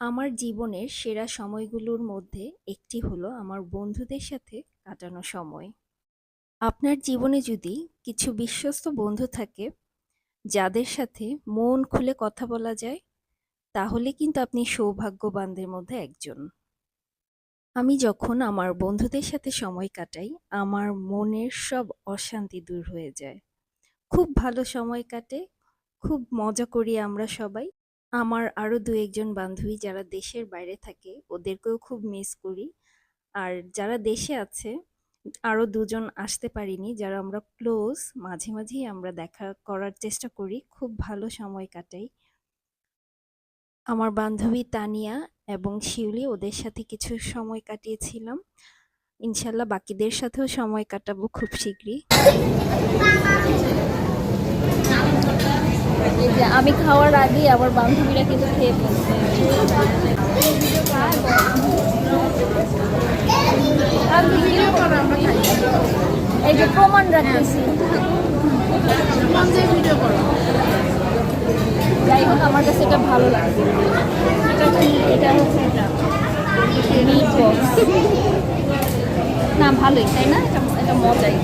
আমার জীবনের সেরা সময়গুলোর মধ্যে একটি হলো আমার বন্ধুদের সাথে কাটানো সময়। আপনার জীবনে যদি কিছু বিশ্বস্ত বন্ধু থাকে, যাদের সাথে মন খুলে কথা বলা যায়, তাহলে কিন্তু আপনি সৌভাগ্যবানদের মধ্যে একজন। আমি যখন আমার বন্ধুদের সাথে সময় কাটাই, আমার মনের সব অশান্তি দূর হয়ে যায়। খুব ভালো সময় কাটে, খুব মজা করি আমরা সবাই। আমার আরও দু একজন বান্ধবী যারা দেশের বাইরে থাকে, ওদেরকেও খুব মিস করি। আর যারা দেশে আছে, আরও দুজন আসতে পারিনি, যারা আমরা ক্লোজ, মাঝে, মাঝেই আমরা দেখা করার চেষ্টা করি। খুব ভালো সময় কাটাই। আমার বান্ধবী তানিয়া এবং শিউলি ওদের সাথে কিছু সময় কাটিয়েছিলাম। ইনশাল্লাহ বাকিদের সাথেও সময় কাটাবো খুব শীঘ্রই। যে আমি খাওয়ার আগেই আমার বান্ধবীরা কিন্তু খেয়ে ফেলছে। এই যে প্রমাণ রাখতেছি। যাই হোক, আমার কাছে এটা ভালো লাগছে এটা হচ্ছে এটা না, ভালোই, তাই না? এটা এটা মজাই।